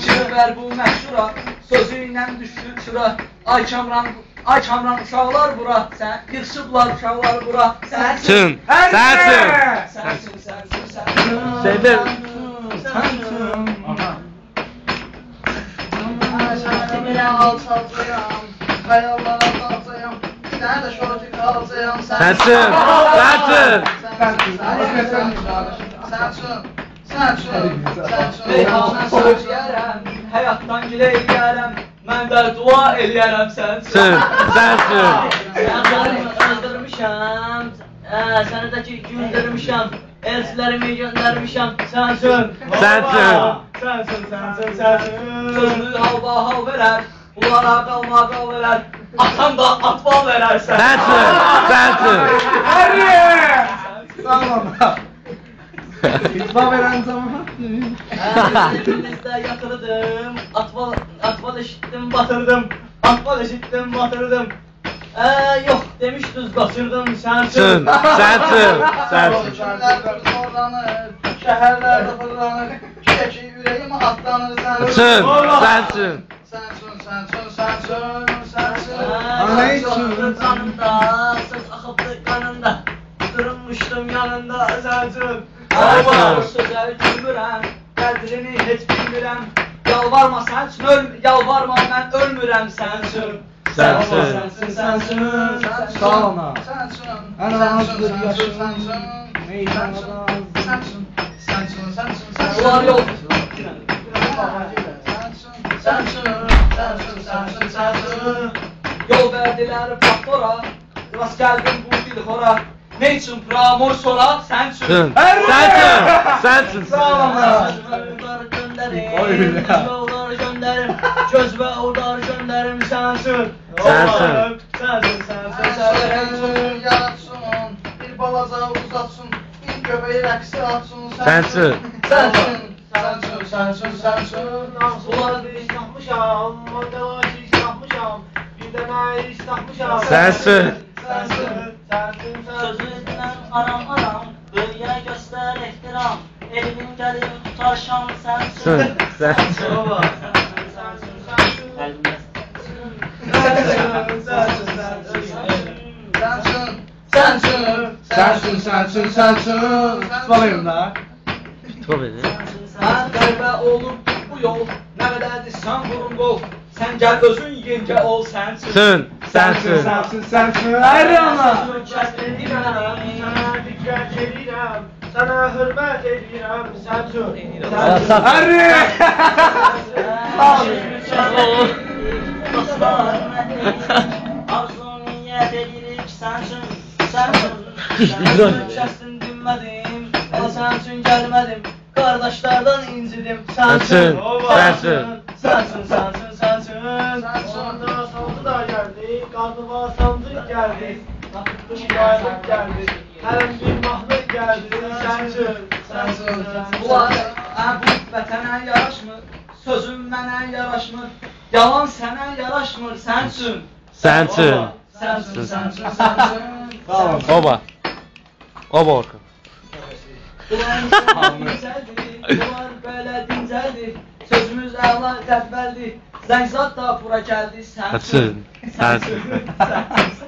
Şirver bu məşhura Sözüyle düşdü çıra. Ay Kamran Ay Kamran uşaqlar bura. Sən yığışıblar uşaqlar bura. Sənsin Sün, Sənsin sənsin. Sənsin Sənsin Sənsin Sevdim. Sənsin Sensin, sensin. Reyhanə söz yərəm Həyatdan gilə eləyərəm Mən də dua eləyərəm sənsin Sün, sensin. Yanlarımı öldürmüşəm, ə, səni də ki güldürmüşəm, elçilərimi göndərmişəm, sənsin. Sensin. Sənsin, sənsin, sənsin Sözlü halva hal verər Bunlara qalma qal verər Atan da atbal verər Sensin, sensin. İtfa veren zaman. Elimizdə yatırdım, atval, atval eşitdim, batırdım, atval eşitdim, batırdım. Ə, yox, demişdiniz, qaçırdım, Sün, sənsin. sensin, sensin. Şehirlerde fırlanır, çeki yüreğime atlanır sen. Sün, sensin. Sensin, sensin, sensin, sensin. Aleyküm. Kanımda, söz axıbdı kanında, durmuşdum yanında, sənsin. Ayva sözə gülmürəm Qədrini heç bilmirəm Yalvarma üçün öl Yalvarma. Sənsin, sənsin Sağ ol ana. Sensin, En sensin, azdır sensin, yaşın. sensin. Meydanada azdır. Sensin, sensin, sensin, sensin. Ulan yol Sensin, sensin, sensin, sensin, sensin. Yol verdilər pastora Rast gəldim bu dilxora Ne üçün pramor sora sən üçün Sün, sensin, sensin. Yollar gönderim, Oy be. yollar gönderim, göz ve udar gönderim sensin. Sensin. Sensin, sensin, Sensin, yaratsın, bir balaca uzatsın, bir köpeği rəqsi atsın. Sensin. Sensin, sensin, sensin, sensin. Ulan bir iş yapmışam, model iş yapmışam, bir tane iş yapmışam. Sensin. Sensin, sensin, aram aram, böyle göster ehtiram, elimin gelin tutar şan sensin. Sün, sensin. Baba, sensin, sensin, sensin. Sensin, sensin, sensin, sensin, sensin. Sıvalayım da. Tabii. Mən qəlbə olub bu yol Nə qədərdir sən vurun qol Sən gəl özün yengə ol sənsin Sün, sensin. Sensin, sensin. Ayrı ana. Sana dikkat edirəm, sana hürmet edirəm, sensin. Ayrı. Arzu niyet edirik sensin, sensin. İdrak Sensin, şəstin dinmədim, ala sensin gəlmədim. Qardaşlardan incidim, sensin. Sensin, sensin. Sensin, sensin, sensin. Sensin. Sandı da geldi, karnıma sandık geldi. Nakıtlı yaylık geldi. Her bir sensin. Sensin, sensin. Ulan ə, bu vətənə yaraşmır Sözüm mənə yaraşmır Yalan sənə yaraşmır Sensin. Sənsin, Sensin, sənsin sensin. Tamam. Oba. Oba Orkun. Ulan sən dincəldir Ulan belə dincəldir Sözümüz əla cədvəldir Zəngzat da bura gəldi Sensin. Sənsin Sensin. Sənsin